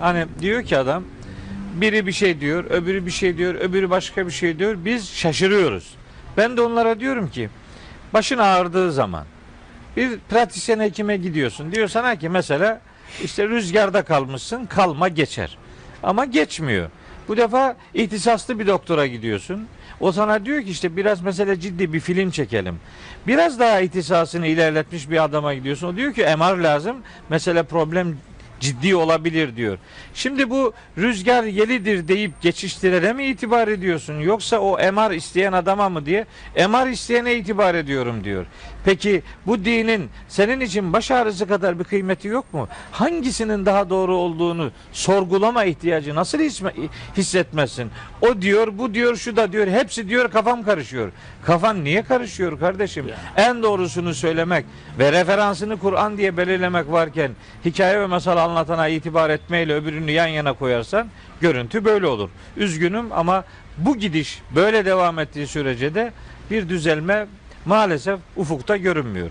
Hani diyor ki adam biri bir şey diyor, öbürü bir şey diyor, öbürü başka bir şey diyor. Biz şaşırıyoruz. Ben de onlara diyorum ki başın ağrıdığı zaman bir pratisyen hekime gidiyorsun. Diyor sana ki mesela işte rüzgarda kalmışsın kalma geçer. Ama geçmiyor. Bu defa ihtisaslı bir doktora gidiyorsun. O sana diyor ki işte biraz mesela ciddi bir film çekelim. Biraz daha ihtisasını ilerletmiş bir adama gidiyorsun. O diyor ki MR lazım. Mesela problem ciddi olabilir diyor. Şimdi bu rüzgar yelidir deyip geçiştirene mi itibar ediyorsun yoksa o MR isteyen adama mı diye MR isteyene itibar ediyorum diyor. Peki bu dinin senin için baş ağrısı kadar bir kıymeti yok mu? Hangisinin daha doğru olduğunu sorgulama ihtiyacı nasıl hissetmezsin? O diyor, bu diyor, şu da diyor. Hepsi diyor kafam karışıyor. Kafan niye karışıyor kardeşim? En doğrusunu söylemek ve referansını Kur'an diye belirlemek varken hikaye ve masal anlatana itibar etmeyle öbürünü yan yana koyarsan görüntü böyle olur. Üzgünüm ama bu gidiş böyle devam ettiği sürece de bir düzelme maalesef ufukta görünmüyor.